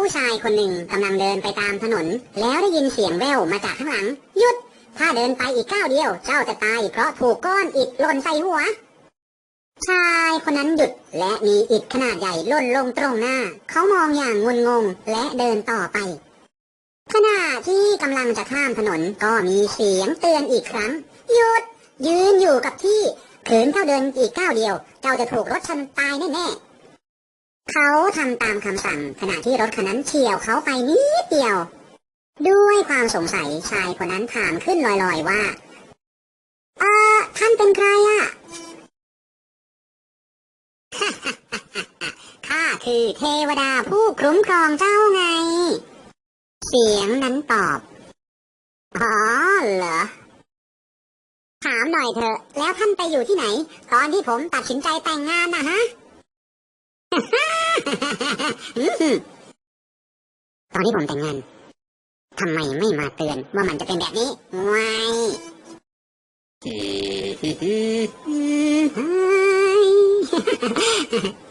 ผู้ชายคนหนึ่งกำลังเดินไปตามถนน แล้วได้ยินเสียงแว่วมาจากข้างหลัง หยุด ถ้าเดินไปอีกก้าวเดียว เจ้าจะตายเพราะถูกก้อนอิฐหล่นใส่หัว ชายคนนั้นหยุดและมีอิฐขนาดใหญ่ล่นลงตรงหน้า เขามองอย่างงุนงงและเดินต่อไป ขณะที่กำลังจะข้ามถนนก็มีเสียงเตือนอีกครั้ง หยุด ยืนอยู่กับที่ขืนเจ้าเดินอีกก้าวเดียว เจ้าจะถูกรถชนตายแน่ๆ เขาทำตามคำสั่งขณะที่รถคันนั้นเฉี่ยวเขาไปนิดเดียว ด้วยความสงสัยชายคนนั้นถามขึ้นลอยๆว่า เออท่านเป็นใครอะข้าคือเทวดาผู้คุ้มครองเจ้าไง เสียงนั้นตอบ อ๋อเหรอ ถามหน่อยเถอะ แล้วท่านไปอยู่ที่ไหน ตอนที่ผมตัดสินใจแต่งงานนะฮะ ตอนที่ผมแต่งงานทำไมไม่มาเตือนว่ามันจะเป็นแบบนี้วาย